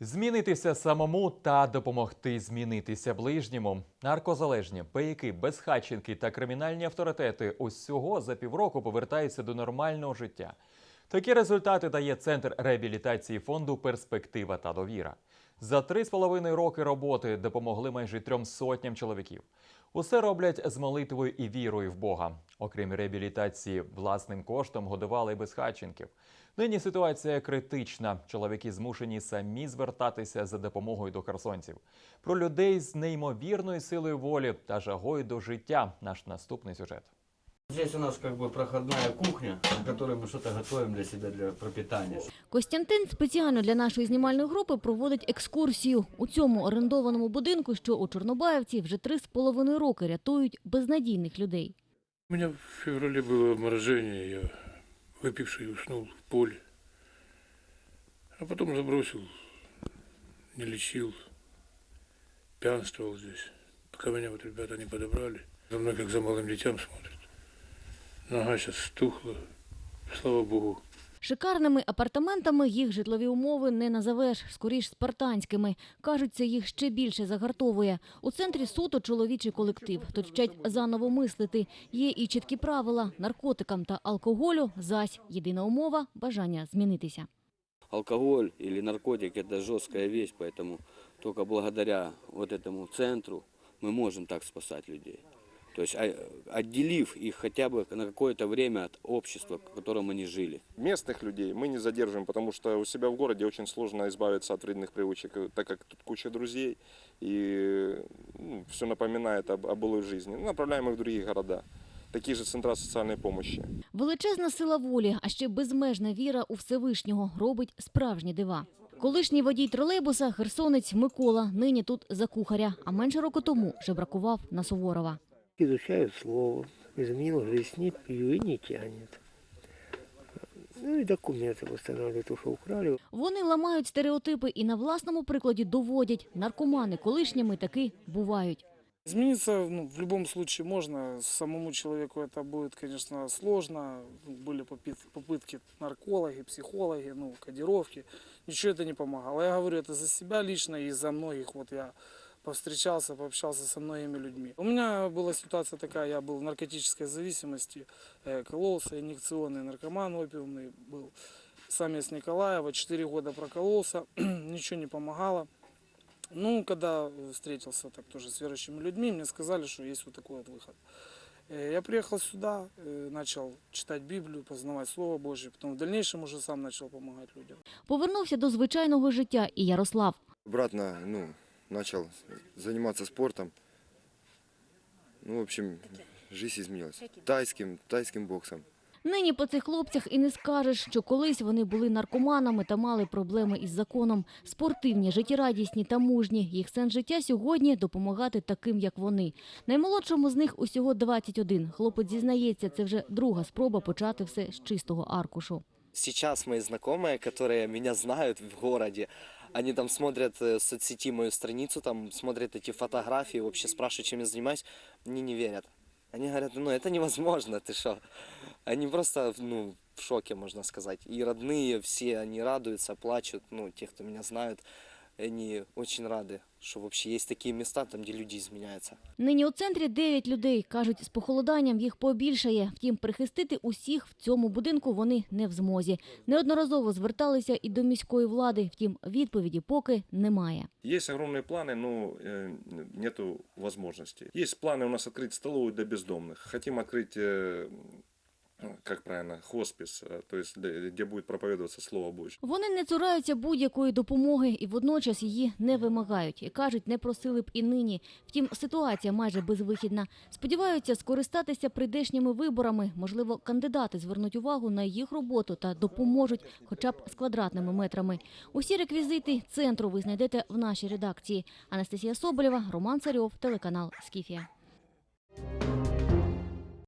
Змінитися самому та допомогти змінитися ближньому. Наркозалежні, пияки, безхатченки та кримінальні авторитети усього за півроку повертаються до нормального життя. Такі результати дає центр реабілітації фонду Перспектива та довіра. За три з половиною роки роботи допомогли майже трьом сотням чоловіків. Усе роблять з молитвою і вірою в Бога. Окрім реабілітації, власним коштом годували без безхатченків. Нині ситуація критична. Чоловіки змушені самі звертатися за допомогою до херсонців. Про людей з неймовірною силою волі та жагою до життя. Наш наступний сюжет. Здесь у нас как бы проходная кухня, на которой мы что-то готовим для себя, для пропитания. Костянтин спеціально для нашої знімальної групи проводить екскурсію. У цьому орендованому будинку, що у Чорнобаївці, вже три з половиною роки рятують безнадійних людей. У меня в феврале было обморожение, я выпивший уснул в поле. А потом забросил, не лечил, пьянствовал здесь. Пока меня вот ребята не подобрали. За мной как за малым детям смотрят. Нога сейчас стухла, слава богу. Шикарними апартаментами їх житлові умови не назовеш, скоріш спартанськими. Кажуть, це їх ще більше загартовує. У центрі суто чоловічий колектив. Тут вчать заново мислити. Є і чіткі правила наркотикам та алкоголю. Зась єдина умова бажання змінитися. Алкоголь или наркотик – это жесткая вещь, поэтому только благодаря вот этому центру мы можем так спасать людей. То есть а- отделив их хотя бы на какое-то время от общества, в котором они жили. Местных людей мы не задерживаем, потому что у себя в городе очень сложно избавиться от вредных привычек, э, так как тут куча друзей и все напоминает об, о былой жизни. Ну, направляем их в другие города. Такие же центра социальной помощи. Величезна сила волі, а ще безмежна віра у Всевишнього робить справжні дива. Колишній водій тролейбуса херсонець Микола нині тут за кухаря, а менше року тому жебракував на Суворова. изучаю слово, изменил жизнь, не пью и не тянет. Ну и документы восстанавливают, то, что украли. Вони ламають стереотипи і на власному прикладі доводять, наркомани колишніми таки бувають. Измениться ну, в любом случае можно. Самому человеку это будет, конечно, сложно. Были попит- попытки наркологи, психологи, ну, кодировки. Ничего это не помогало. Я говорю это за себя лично и за многих. Вот я повстречался, пообщался со многими людьми. У меня была ситуация такая, я был в наркотической зависимости, э, кололся, инъекционный наркоман опиумный был. Сам я с Николаева, 4 года прокололся, ничего не помогало. Ну, когда встретился так тоже с верующими людьми, мне сказали, что есть вот такой вот выход. Э, Я приехал сюда, э, начал читать Библию, познавать Слово Божье, потом в дальнейшем уже сам начал помогать людям. Повернувся до звичайного життя і Ярослав. обратно, ну, начал заниматься спортом. Ну, в общем, жизнь изменилась. Тайским, тайским боксом. Нині по цих хлопцях і не скажеш, що колись вони були наркоманами та мали проблеми із законом. Спортивні, життєрадісні та мужні. Їх сенс життя сьогодні допомагати таким, як вони. Наймолодшому з них усього 21. Хлопець зізнається, це вже друга спроба почати все з чистого аркушу. Сейчас мои знакомые, которые меня знают в городе, они там смотрят э, в соцсети мою страницу, там смотрят эти фотографии, вообще спрашивают, чем я занимаюсь, мне не верят. Они говорят, ну это невозможно, ты что? Они просто, ну, в шоке, можно сказать. И родные все, они радуются, плачут, ну, те, кто меня знают, они очень рады, что вообще есть такие места, там, где люди изменяются. Нині у центрі 9 людей. Кажуть, з похолоданням їх побільшає. Втім, прихистити усіх в цьому будинку вони не в змозі. Неодноразово зверталися і до міської влади. Втім, відповіді поки немає. Есть огромные планы, но э, нету возможности. Есть планы у нас открыть столовую для бездомных. Хотим открыть, э, как правильно, хоспис, э, то есть где где будет проповедоваться Слово Божье. Вони не цураються будь-якої допомоги і водночас її не вимагають. І кажуть, не просили б і нині. Втім, ситуація майже безвихідна. Сподіваються скористатися прийдешніми виборами. Можливо, кандидати звернуть увагу на їх роботу та допоможуть хоча б з квадратними метрами. Усі реквізити центру ви знайдете в нашій редакції. Анастасія Соболєва, Роман Царьов, телеканал Скіфія.